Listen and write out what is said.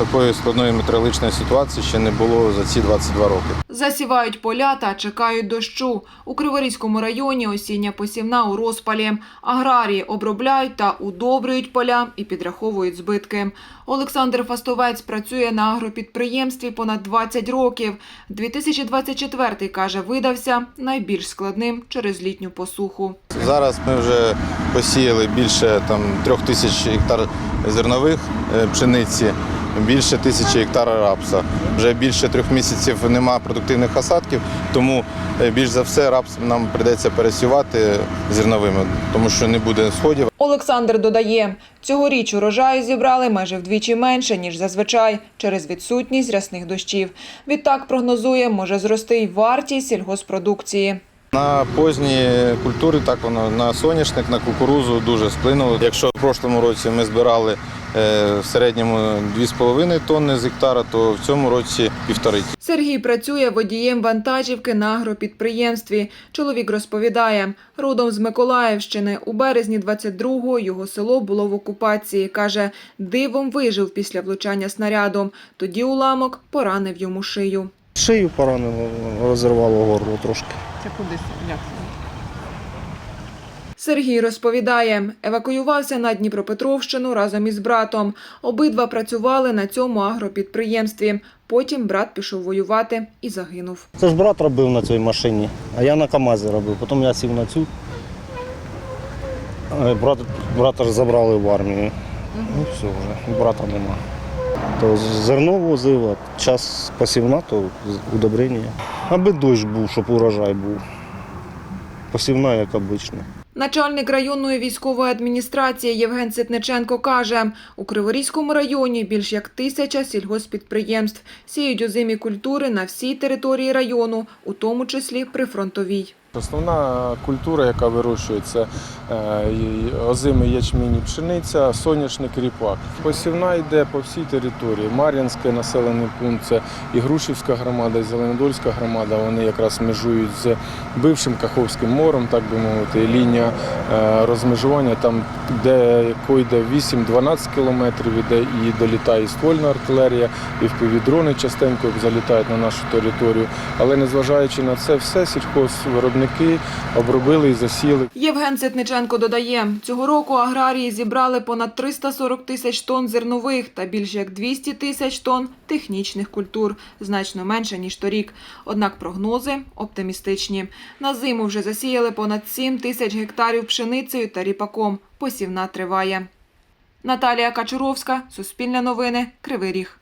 такої складної метеорологічної ситуації ще не було за ці 22 роки. Засівають поля та чекають дощу. У Криворізькому районі осіння посівна у розпалі. Аграрії обробляють та удобрюють поля і підраховують збитки. Олександр Фастовець працює на агропідприємстві понад 20 років. 2024, каже, видався найбільш складним через літню посуху. Зараз ми вже посіяли більше там, трьох тисяч гектар зернових е, пшениці, більше тисячі гектар рапса. Вже більше трьох місяців немає продуктивних осадків, тому е, більш за все рапс нам прийдеться пересівати зерновими, тому що не буде сходів. Олександр додає, цьогоріч урожаю зібрали майже вдвічі менше, ніж зазвичай, через відсутність рясних дощів. Відтак прогнозує, може зрости й вартість сільгоспродукції. На позні культури так воно на соняшник, на кукурузу дуже вплинуло. Якщо в прошлому році ми збирали в середньому 2,5 тонни з гектара, то в цьому році півтори. Сергій працює водієм вантажівки на агропідприємстві. Чоловік розповідає, родом з Миколаївщини. У березні 22-го його село було в окупації. Каже, дивом вижив після влучання снарядом. Тоді уламок поранив йому шию. Шию поранило, розірвало горло трошки. Це куди як? Сергій розповідає, евакуювався на Дніпропетровщину разом із братом. Обидва працювали на цьому агропідприємстві. Потім брат пішов воювати і загинув. Це ж брат робив на цій машині, а я на КАМАЗі робив. Потім я сів на цю. Е, Брат, брата ж забрали в армію. Ну все вже, брата нема. То зерно возив, а час посівна, то удобрення. Аби дощ був, щоб урожай був. Посівна, як обично. Начальник районної військової адміністрації Євген Ситниченко каже, у Криворізькому районі більш як тисяча сільгоспідприємств сіють озимі культури на всій території району, у тому числі прифронтовій. Основна культура, яка вирощується, е, озимий ячмінь пшениця, соняшник, ріпак. Посівна йде по всій території. Мар'янський населений пункт, це і Грушівська громада, і Зеленодольська громада. Вони якраз межують з бившим Каховським морем, так би мовити. Лінія е, розмежування, там, де яко йде 8-12 кілометрів, іде і долітає і ствольна артилерія, і впівдрони частенько залітають на нашу територію. Але незважаючи на це все, сільхозвиробники обробили і засіли. Євген Ситниченко додає, цього року аграрії зібрали понад 340 тисяч тонн зернових та більш як 200 тисяч тонн технічних культур, значно менше, ніж торік. Однак прогнози оптимістичні. На зиму вже засіяли понад 7 тисяч гектарів пшеницею та ріпаком. Посівна триває. Наталія Качуровська, Суспільне новини, Кривий Ріг.